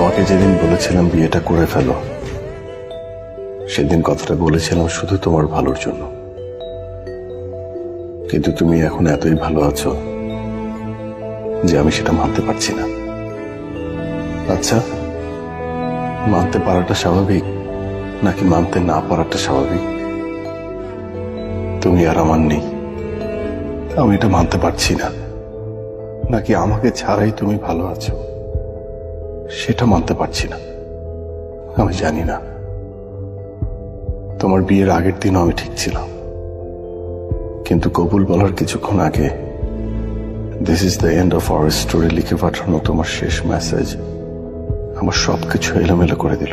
তোমাকে যেদিন বলেছিলাম বিয়েটা করে ফেলো, সেদিন কথাটা বলেছিলাম শুধু তোমার ভালোর জন্য। কিন্তু তুমি এখন এতই ভালো আছো যে আমি সেটা মানতে পারছি না। আচ্ছা মানতে পারাটা স্বাভাবিক নাকি মানতে না পারাটা স্বাভাবিক? তুমি আর আমার নেই। আমি এটা মানতে পারছি না। নাকি আমাকে ছাড়াই তুমি ভালো আছো? সেটা মানতে পারছি না। আমি জানি না। তোমার বিয়ের আগের দিনও আমি ঠিক ছিলাম। কিন্তু কবুল বলার কিছুক্ষণ আগে this is the end of our story লিখে পাঠানো তোমার শেষ মেসেজ আমার সবকিছু এলোমেলো করে দিল।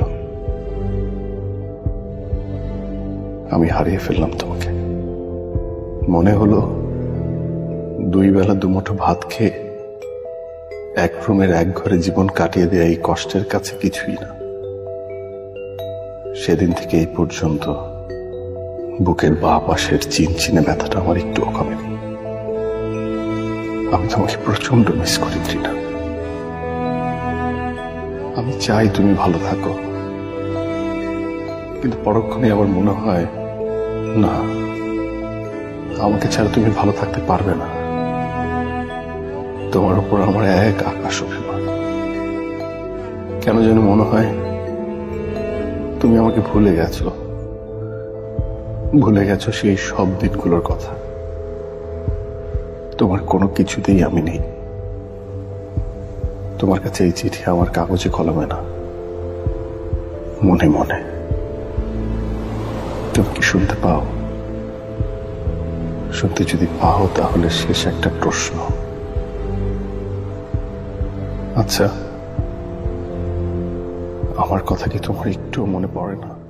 আমি হারিয়ে ফেললাম তোমাকে। মনে হলো, দুই বেলা দুমুঠো ভাত খেয়ে এক রুমের এক ঘরে জীবন কাটিয়ে দেয়া এই কষ্টের কাছে কিছুই না। সেদিন থেকে এই পর্যন্ত বুকের বা পাশের চিনচিনে ব্যথাটা আমার একটু কমেনি। আমি তোমাকে প্রচণ্ড মিস করি ত্রিনা আমি চাই তুমি ভালো থাকো। কিন্তু পরক্ষণে আমার মনে হয়, না, আমাকে ছাড়া তুমি ভালো থাকতে পারবে না। তোমার উপর আমার এক আকাশ অভিমান। কেন যেন মনে হয় তুমি আমাকে ভুলে গেছো। ভুলে গেছো সেই সব দিনগুলোর কথা। তোমার কোনো কিছুতেই আমি নেই। তোমার কাছে এই চিঠি আমার কাগজে কলমে না। মনে মনে। তুমি কি শুনতে পাও? শুনতে যদি পাও, তাহলে শেষ একটা প্রশ্ন। আচ্ছা আমার কথা কি তোমার একটু মনে পড়ে না।